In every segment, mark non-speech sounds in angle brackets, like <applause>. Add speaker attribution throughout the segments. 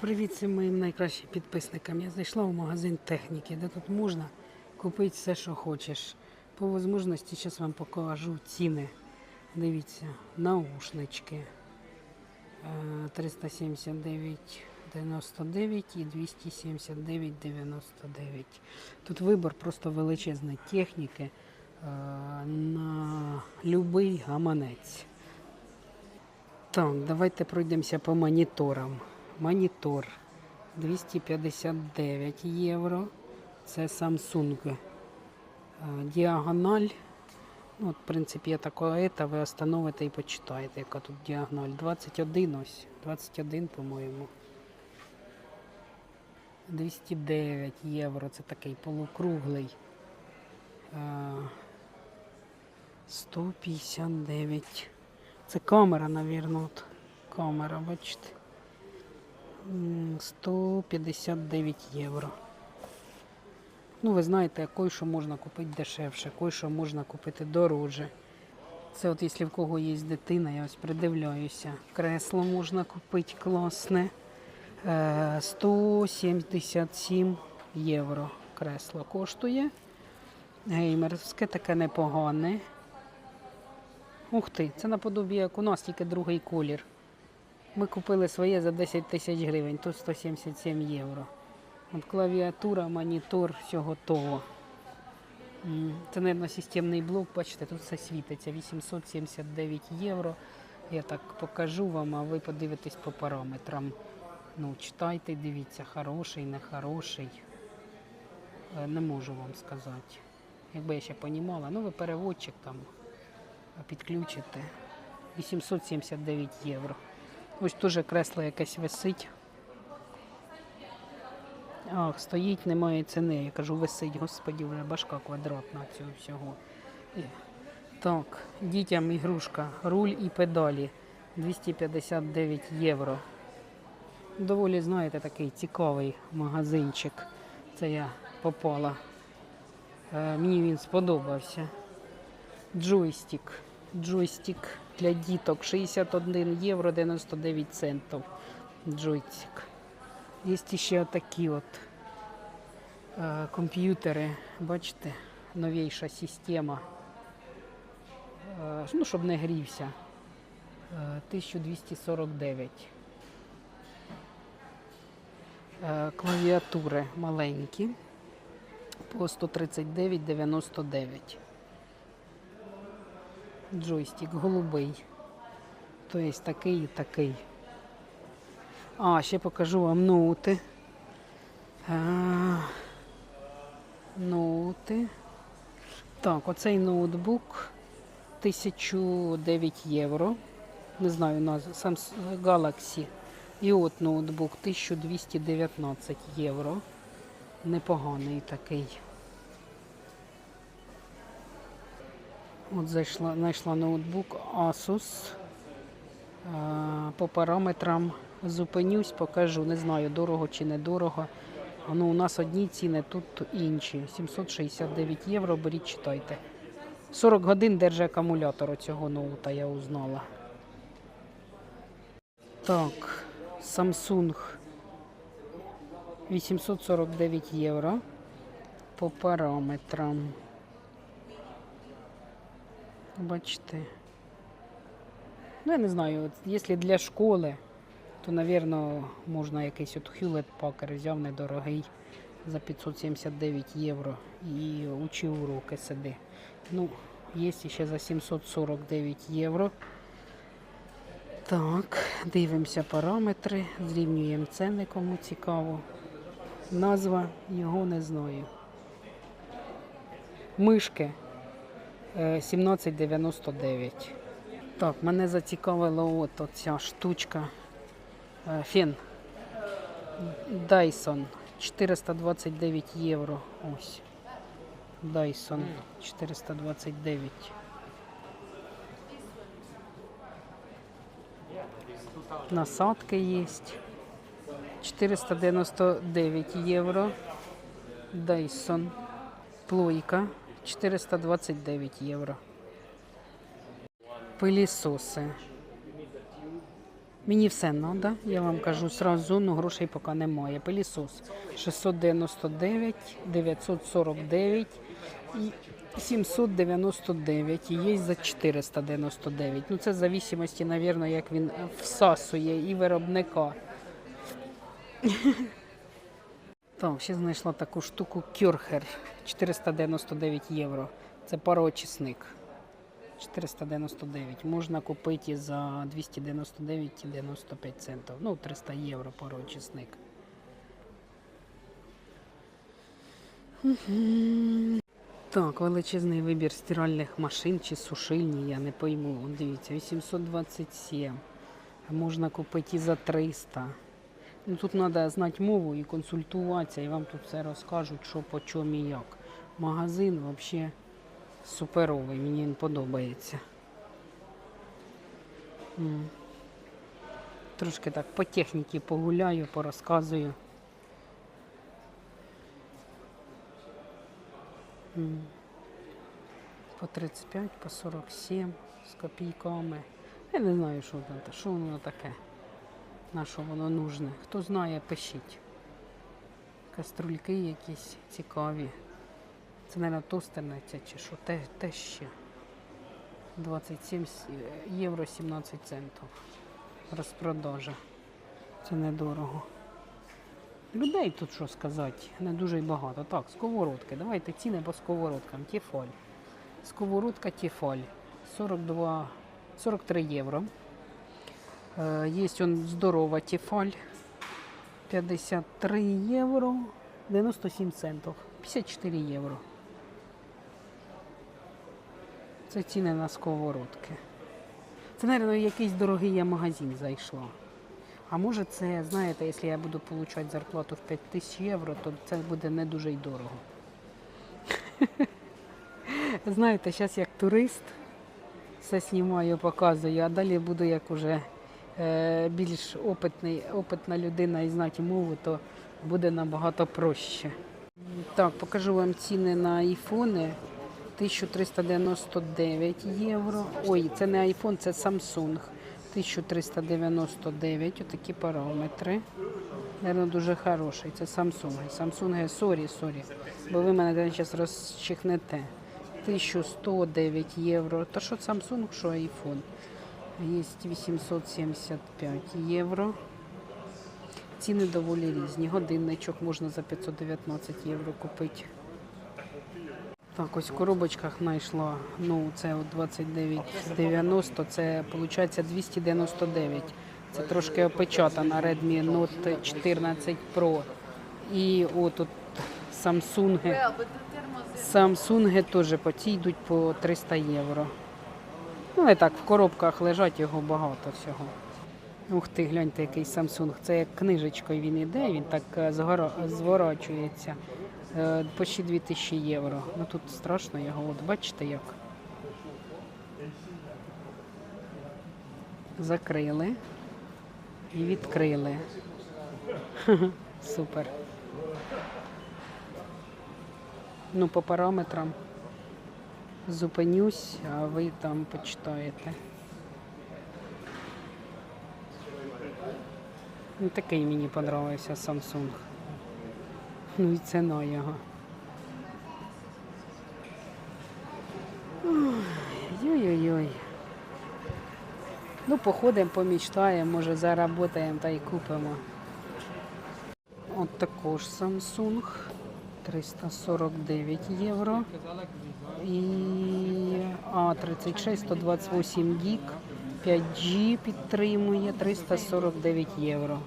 Speaker 1: Привіт всім моїм найкращим підписникам. Я зайшла в магазин техніки, де тут можна купити все, що хочеш. По можливості зараз вам покажу ціни. Дивіться, наушнички е, 379,99 і 279,99. Тут вибір просто величезної техніки е, на будь-який гаманець. Так, давайте пройдемося по моніторам. Монітор 259 євро. Це Samsung. Е, Діагональ. Ну, в принципі, я такого ета, ви остановите і почитаєте, яка тут діагональ. 21 ось. 21, по-моєму. 209 євро. Це такий полукруглий. Е, 159. Це камера, навірно. Камера, бачите. М, 159 євро. Ну, ви знаєте, кой що можна купити дешевше, кой що можна купити дороже. Це от якщо в кого є дитина, я ось придивляюся. Кресло можна купити класне. Е, 177 євро кресло коштує. Геймерське таке непогане. Ух ти, це наподобі як у нас, тільки другий колір. Ми купили своє за 10 тисяч гривень, тут 177 євро. От клавіатура, монітор, все готово. Це, мабуть, системний блок, бачите, тут все світиться. 879 євро. Я так покажу вам, а ви подивитесь по параметрам. Ну, читайте, дивіться, хороший, нехороший. Е, Не можу вам сказати. Якби я ще понімала, ну ви переводчик там підключите. 879 євро. Ось теж кресло якесь висить. Ах, стоїть, немає ціни. Я кажу, висить, господі, вже башка квадратна цього всього. Так, дітям ігрушка, руль і педалі 259 євро. Доволі, знаєте, такий цікавий магазинчик. Це я попала. Е, Мені він сподобався. Джойстик. Джойстик для діток 61 євро 99 центів. Джойстик. Є ще такі от е, комп'ютери. Бачите, новіша система. Е, ну, щоб не грівся. Е, 1249. Е, клавіатури маленькі по 139,99. Джойстик голубий. Тобто такий і такий. А, ще покажу вам ноути. Ноути. Так, оцей ноутбук 1009 євро. Не знаю назву. Samsung Galaxy. І от ноутбук 1219 євро. Непоганий такий. От зайшла, знайшла ноутбук Asus. Е, По параметрам зупинюсь, покажу. Не знаю, дорого чи недорого. Ну, у нас одні ціни, тут інші. 769 євро, беріть, читайте. 40 годин держить акумулятор цього ноута, я узнала. Так, Samsung 849 євро по параметрам. Бачите. Ну, я не знаю, от, якщо для школи, то, мабуть, можна якийсь от Hewlett Packard взяв недорогий за 579 євро і учи уроки сиди. Ну, є ще за 749 євро. Так, дивимося параметри, зрівнюємо ціни, кому цікаво. Назва його не знаю. Мишки 1799. Так, мене зацікавила от оця штучка. Е, Фен. Dyson 429 євро. Ось. Dyson 429. Насадки є. 499 євро. Dyson. Плойка 429 євро. Пилісоси. Мені все треба, я вам кажу сразу, ну грошей поки немає. Пилісос 699, 949 і 799 і є за 499. Ну це в зависимості, мабуть, як він всасує і виробника. Так, ще знайшла таку штуку Кюрхер 499 євро. Це пароочисник. 499. Можна купити за 299,95 центів. Ну, 300 євро пароочисник. Так, величезний вибір стиральних машин чи сушильні, я не пойму. Дивіться, 827. Можна купити і за 300. Ну, тут треба знати мову і консультуватися, і вам тут все розкажуть, що по чому і як. Магазин взагалі суперовий, мені він подобається. Трошки так по техніці погуляю, порозказую. По 35, по 47 з копійками. Я не знаю, що це, що воно таке. На що воно нужне. Хто знає, пишіть. Каструльки якісь цікаві. Це, мабуть, тостерниця чи що, те, те ще. 27 євро 17 центів. Розпродажа. Це недорого. Людей тут що сказати, не дуже й багато. Так, сковородки. Давайте ціни по сковородкам. Тіфаль. Сковородка Тіфаль. 42, 43 євро. Е, Є он здорова Тіфаль. 53 євро. 97 центів. 54 євро. Це ціни на сковородки. Це, мабуть, якийсь дорогий я магазин зайшла. А може це, знаєте, якщо я буду отримати зарплату в 5 тисяч євро, то це буде не дуже й дорого. <laughs> Знаєте, зараз як турист все знімаю, показую, а далі буду як уже більш опитний, опитна людина і знати мову, то буде набагато проще. Так, покажу вам ціни на айфони. 1399 євро. Ой, це не iPhone, це Samsung. 1399, отакі параметри. Наверно, дуже хороший. Це Samsung. Samsung, сорі, сорі. Бо ви мене зараз розчихнете. 1109 євро. Та що Samsung, що iPhone. Є 875 євро. Ціни доволі різні. Годинничок можна за 519 євро купити. Так, ось в коробочках знайшла. Ну, це от 29,90, це виходить 299. Це трошки опечатана Redmi Note 14 Pro. І от тут Samsung. Samsung теж по цій йдуть по 300 євро. Ну, і так, в коробках лежать його багато всього. Ух ти, гляньте, який Samsung. Це як книжечкою він іде, він так е, згора- зворачується. Е, Почти 2000 євро. Ну тут страшно його, от бачите як. Закрили і відкрили. <laughs> Супер. Ну, по параметрам зупинюсь, а ви там почитаєте. Ну, такий мені подобався Samsung. Ну і ціна його. Ой-ой-ой. Ну, походимо, помічтаємо, може заработаємо та й купимо. От також Samsung 349 євро. І А36 128 гіг, 5G підтримує 349 євро.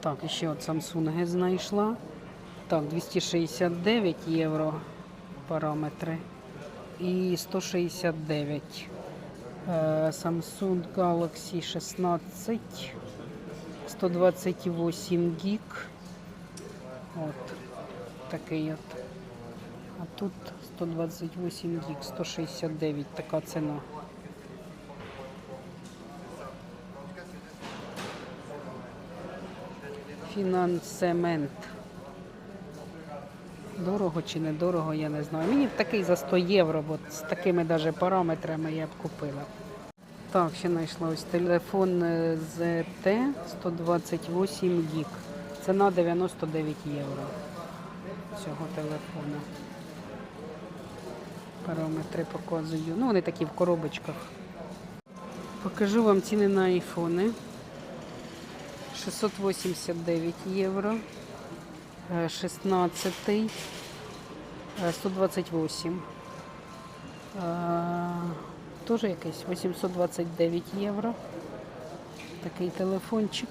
Speaker 1: Так, ще от Samsung знайшла. Так, 269 євро параметри. І 169. Е, Samsung Galaxy 16. 128 гіг. От такий от. А тут 128 гіг, 169 така ціна. Фінансемент. Дорого чи не дорого, я не знаю. Мені б такий за 100 євро, бо з такими даже параметрами я б купила. Так, ще знайшла ось телефон ZT 128 гіг. Ціна 99 євро цього телефону. Параметри показую. Ну, вони такі в коробочках. Покажу вам ціни на айфони. 689 євро. Е, 16 е, 128. Е, Теж якийсь 829 євро. Такий телефончик.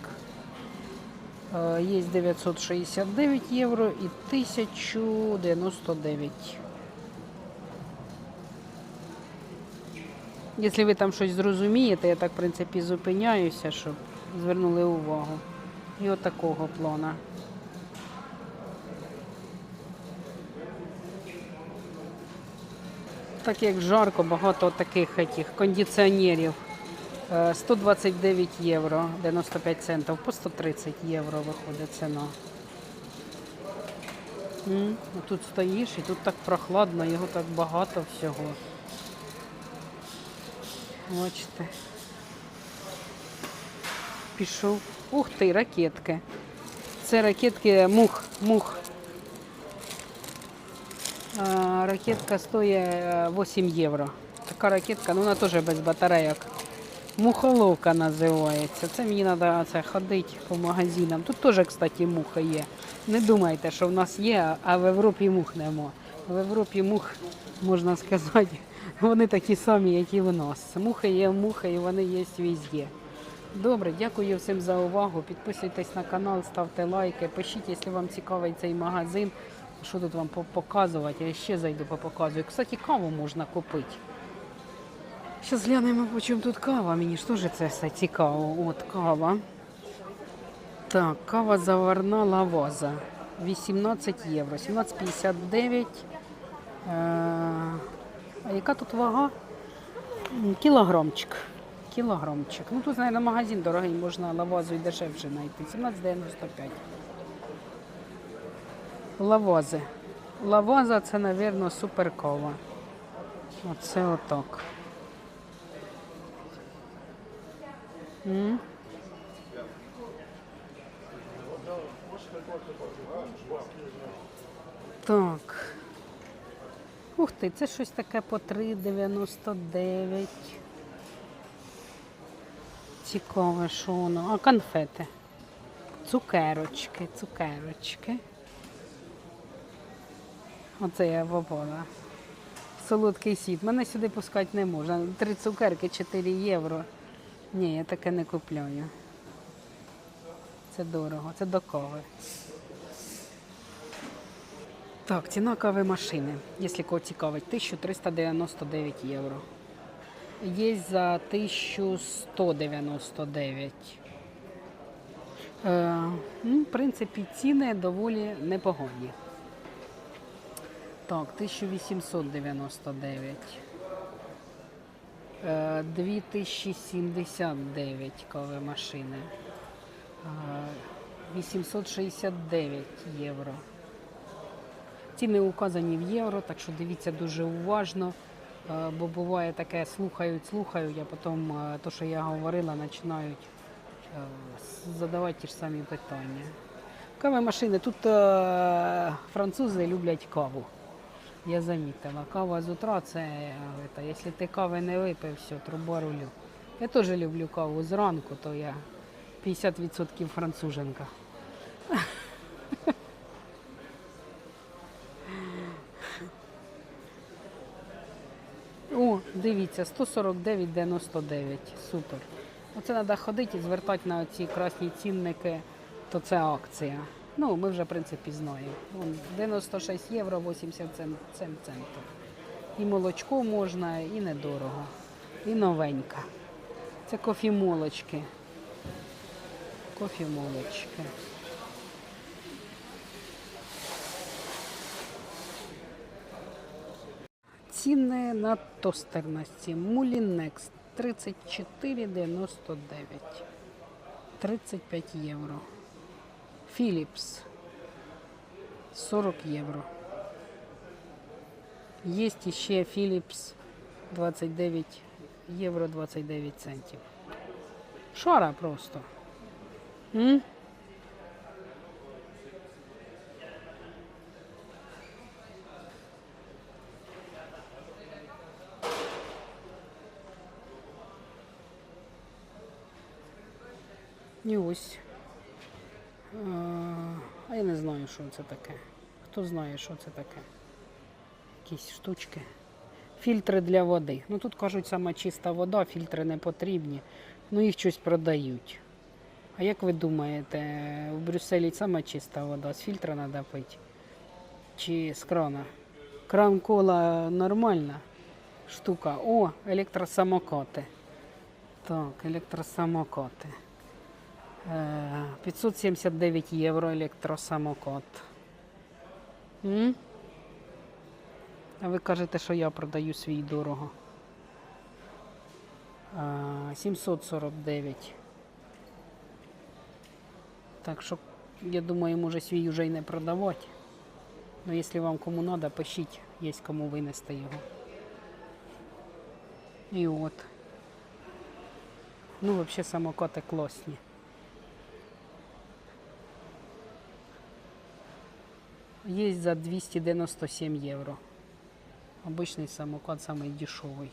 Speaker 1: Е, Є 969 євро і 1099. Якщо ви там щось зрозумієте, я так, в принципі, зупиняюся, щоб звернули увагу. І от такого плана. Так як жарко, багато таких этих кондиціонерів. Е, 129 євро 95 центів, по 130 євро виходить ціна. Тут стоїш і тут так прохладно, його так багато всього. Бачите. Пішов. Ух ти, ракетки. Це ракетки мух, мух. А, ракетка стоїть е, 8 євро. Така ракетка, ну вона теж без батарейок. Мухоловка називається. Це мені треба ходити по магазинам. Тут теж, кстати, муха є. Не думайте, що в нас є, а в Європі мух нема. В Європі мух, можна сказати, вони такі самі, як і в нас. Мухи є муха і вони є везде. Добре, дякую всім за увагу. Підписуйтесь на канал, ставте лайки, пишіть, якщо вам цікавий цей магазин. Що тут вам показувати? Я ще зайду попоказую. Кстати, каву можна купити. Зараз глянемо, по чому тут кава. Мені ж теж це все цікаво. От кава. Так, кава заварна лаваза. 18 євро. 17,59. А яка тут вага? Кілограмчик. Кілограмчик. Ну тут, мабуть, магазин дорогий, можна лавазу і дешевше знайти. 17,95. Лавази. Лаваза це, мабуть, суперкова. Оце отак. М? Так. Ух ти, це щось таке по 3,99. Цікаве, що воно. А конфети. Цукерочки, цукерочки. Оце я вовола. Солодкий сіт. Мене сюди пускати не можна. Три цукерки 4 євро. Ні, я таке не купляю. Це дорого, це до кави. Так, ціна кави машини, якщо кого цікавить, 1399 євро. Є за 1199. Е, ну, в принципі, ціни доволі непогані. Так, 1899. Е, 2079 кави машини. Е, 869 євро. Ціни указані в євро, так що дивіться дуже уважно. е, Бо буває таке, слухають, слухають, а потім е, то, що я говорила, починають е, задавати ті ж самі питання. Кави машини. Тут е, французи люблять каву. Я замітила. Кава з утра це якщо ти кави не випив, все, труба рулю. Я теж люблю каву зранку, то я 50% француженка. О, дивіться, 149,99. Супер. Оце треба ходити і звертати на ці красні цінники, то це акція. Ну, ми вже, в принципі, знаємо. Вон, 96 євро 87 центів. І молочко можна, і недорого. І новенька. Це кофімолочки. Кофімолочки. Ціни на тостерності. Мулінекс 34,99. 35 євро. Philips 40 євро. Є ще Philips 29 євро 29 центів. Шара просто. М? І ось. А я не знаю, що це таке. Хто знає, що це таке? Якісь штучки. Фільтри для води. Ну тут кажуть, сама чиста вода, фільтри не потрібні. Ну їх щось продають. А як ви думаєте, в Брюсселі сама чиста вода, з фільтра треба пити? Чи з крана? Кран кола нормальна штука. О, електросамокати. Так, електросамокати. Е, 579 євро електросамокат. М? А ви кажете, що я продаю свій дорого. 749. Так що, я думаю, може свій уже й не продавати. Ну, якщо вам кому треба, пишіть, є кому винести його. І от. Ну, взагалі самокати класні. Є за 297 євро. Обычный самокат самый дешевий.